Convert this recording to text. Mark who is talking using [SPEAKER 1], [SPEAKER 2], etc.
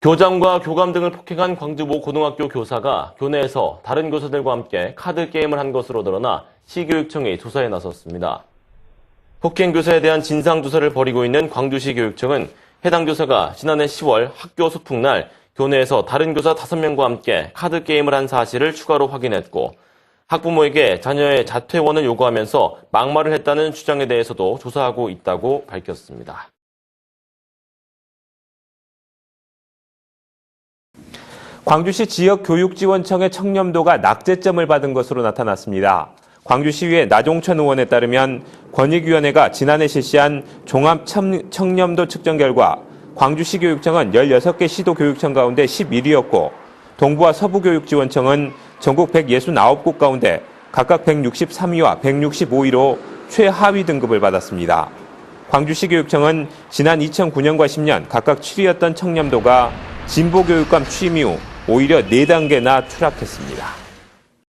[SPEAKER 1] 교장과 교감 등을 폭행한 광주 모 고등학교 교사가 교내에서 다른 교사들과 함께 카드 게임을 한 것으로 드러나 시교육청이 조사에 나섰습니다. 폭행 교사에 대한 진상 조사를 벌이고 있는 광주시 교육청은 해당 교사가 지난해 10월 학교 소풍날 교내에서 다른 교사 5명과 함께 카드 게임을 한 사실을 추가로 확인했고 학부모에게 자녀의 자퇴원을 요구하면서 막말을 했다는 주장에 대해서도 조사하고 있다고 밝혔습니다.
[SPEAKER 2] 광주시 지역교육지원청의 청렴도가 낙제점을 받은 것으로 나타났습니다. 광주시의회 나종천 의원에 따르면 권익위원회가 지난해 실시한 종합 청- 청렴도 측정 결과 광주시 교육청은 16개 시도 교육청 가운데 11위였고 동부와 서부교육지원청은 전국 169곳 가운데 각각 163위와 165위로 최하위 등급을 받았습니다. 광주시 교육청은 지난 2009년과 10년 각각 7위였던 청렴도가 진보교육감 취임 이후 오히려 4단계나 추락했습니다.